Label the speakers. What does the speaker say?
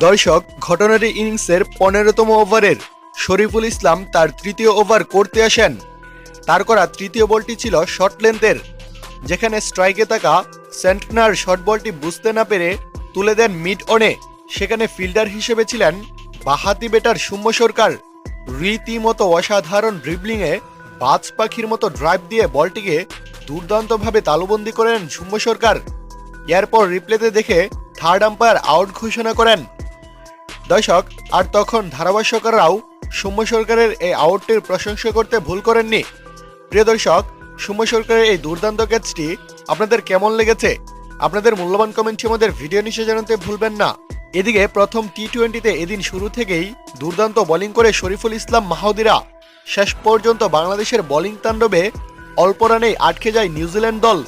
Speaker 1: দর্শক, ঘটনাটি ইনিংসের পনেরোতম ওভারের। শরীফুল ইসলাম তার তৃতীয় ওভার করতে আসেন। তার করা তৃতীয় বলটি ছিল শর্ট লেন্থের। যেখানে স্ট্রাইকে থাকা সেন্টনার শর্ট বলটি বুঝতে না পেরে তুলে দেন মিড অনে। সেখানে ফিল্ডার হিসেবে ছিলেন বাহাতি বেটার সৌম্য সরকার। রীতিমতো অসাধারণ ড্রিবলিংয়ে বাজ পাখির মতো ড্রাইভ দিয়ে বলটিকে দুর্দান্তভাবে তালুবন্দি করেন সৌম্য সরকার। এরপর রিপ্লেতে দেখে থার্ড আম্পায়ার আউট ঘোষণা করেন। দর্শক, আর তখন ধারাভাষ্যকাররাও সৌম্য সরকারের এই আউটটির প্রশংসা করতে ভুল করেননি। প্রিয় দর্শক, সৌম্য সরকারের এই দুর্দান্ত ক্যাচটি আপনাদের কেমন লেগেছে? আপনাদের মূল্যবান কমেন্টটি আমাদের ভিডিও নিচে জানাতে ভুলবেন না। এদিকে প্রথম টি টোয়েন্টিতে এদিন শুরু থেকেই দুর্দান্ত বোলিং করে শরীফুল ইসলাম মাহাদিরা। শেষ পর্যন্ত বাংলাদেশের বোলিং তাণ্ডবে অল্প রানেই আটকে যায় নিউজিল্যান্ড দল।